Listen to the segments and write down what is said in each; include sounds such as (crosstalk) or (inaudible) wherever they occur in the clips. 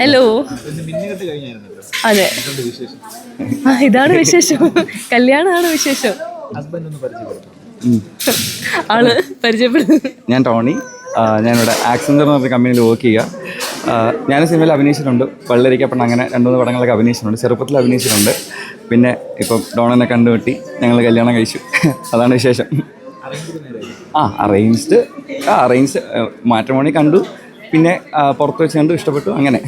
Hello അതെ. ഇതാണ് വിശേഷം. കല്യാണമാണ് വിശേഷം. ആൾ പരിചയപ്പെടുന്നു. ഞാൻ ടോണി. ഞാനിവിടെ ആക്സെഞ്ചർ എന്ന് പറഞ്ഞ കമ്പനിയിൽ വർക്ക് ചെയ്യുക. ഞാൻ സിനിമയിൽ അഭിനയിച്ചിട്ടുണ്ട്. പള്ളിരിക്കപ്പെട്ട് അങ്ങനെ രണ്ട് മൂന്ന് പടങ്ങളൊക്കെ അഭിനയിച്ചിട്ടുണ്ട്. ചെറുപ്പത്തിൽ അഭിനയിച്ചിട്ടുണ്ട്. പിന്നെ ഇപ്പം ഡോണനെ കണ്ടുകെട്ടി ഞങ്ങൾ കല്യാണം കഴിച്ചു. അതാണ് വിശേഷം. ആ അറേഞ്ച്ഡ് ആ അറേഞ്ച്ഡ് മാട്രിമോണി കണ്ടു. പിന്നെ പുറത്ത് വെച്ച് കണ്ടു ഇഷ്ടപ്പെട്ടു അങ്ങനെ.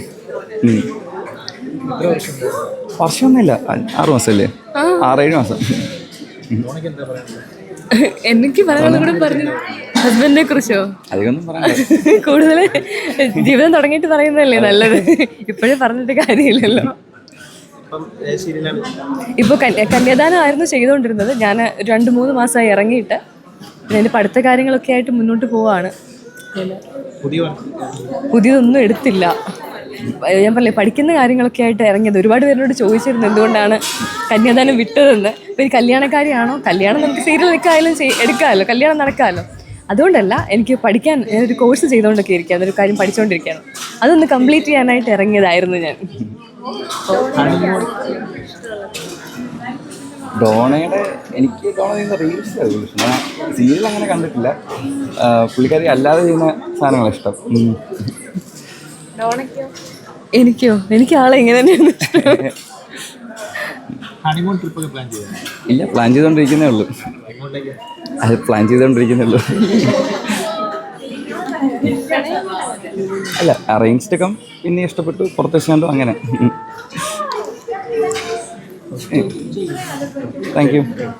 വർഷമൊന്നുമില്ല. ആറു ആറ് മാസമല്ലേ? ആറേഴ് മാസം. (laughs) എനിക്ക് പറയാനുള്ള കൂടെ പറഞ്ഞു ഹസ്ബൻഡിനെ കുറിച്ചോ? (laughs) കൂടുതൽ ജീവിതം തുടങ്ങിയിട്ട് പറയുന്നതല്ലേ നല്ലത്? (laughs) ഇപ്പോഴും പറഞ്ഞിട്ട് കാര്യമില്ലല്ലോ. ഇപ്പൊ ഏ, സീരിയലാണ് ഇപ്പോൾ കന്യാദാനമായിരുന്നു ചെയ്തുകൊണ്ടിരുന്നത്. ഞാൻ രണ്ട് മൂന്ന് മാസമായി ഇറങ്ങിയിട്ട്. പിന്നെ എന്റെ പഠിത്ത കാര്യങ്ങളൊക്കെ ആയിട്ട് മുന്നോട്ട് പോവാണ്. പുതിയതൊന്നും എടുത്തില്ല. ഞാൻ പറഞ്ഞില്ലേ പഠിക്കുന്ന കാര്യങ്ങളൊക്കെ ആയിട്ട് ഇറങ്ങിയത്. ഒരുപാട് പേരോട് ചോദിച്ചിരുന്നു എന്തുകൊണ്ടാണ് കന്യാദാനം വിട്ടതെന്ന്. ഇപ്പം ഒരു കല്യാണക്കാരിയാണോ? കല്യാണം നമുക്ക് സീരിയൽ എടുക്കായാലും എടുക്കാമല്ലോ കല്യാണം നടക്കാമല്ലോ. അതുകൊണ്ടല്ല എനിക്ക് പഠിക്കാൻ ഞാനൊരു കോഴ്സ് ചെയ്തുകൊണ്ടൊക്കെ ഇരിക്കുക അതൊരു കാര്യം പഠിച്ചുകൊണ്ടിരിക്കുകയാണ് അതൊന്ന് കംപ്ലീറ്റ് ചെയ്യാനായിട്ട് ഇറങ്ങിയതായിരുന്നു ഞാൻ. ഡോണയുടെ എനിക്ക് ഡോണ ചെയ്യുന്ന റീൽസ് ഞാൻ സീരിയൽ അങ്ങനെ കണ്ടിട്ടില്ല. പുള്ളിക്കാരി അല്ലാതെ ചെയ്യുന്ന സാധനങ്ങളാണ് ഇഷ്ടം. ഉം. എനിക്കോ? എനിക്ക് ആളെ ഇങ്ങനെ തന്നെയാണ് ഇഷ്ടം. ഹണിമൂൺ ട്രിപ്പൊക്കെ പ്ലാൻ ഇല്ല പ്ലാൻ ചെയ്തുകൊണ്ടിരിക്കുന്നേ ഉള്ളൂ. അത് പ്ലാൻ ചെയ്തുകൊണ്ടിരിക്കുന്നേ ഉള്ളൂ. അല്ല അറേഞ്ച്ഡ് കം പിന്നെ ഇഷ്ടപ്പെട്ടു പുറത്തെ വെച്ചാണ്ടും അങ്ങനെ. Thank you.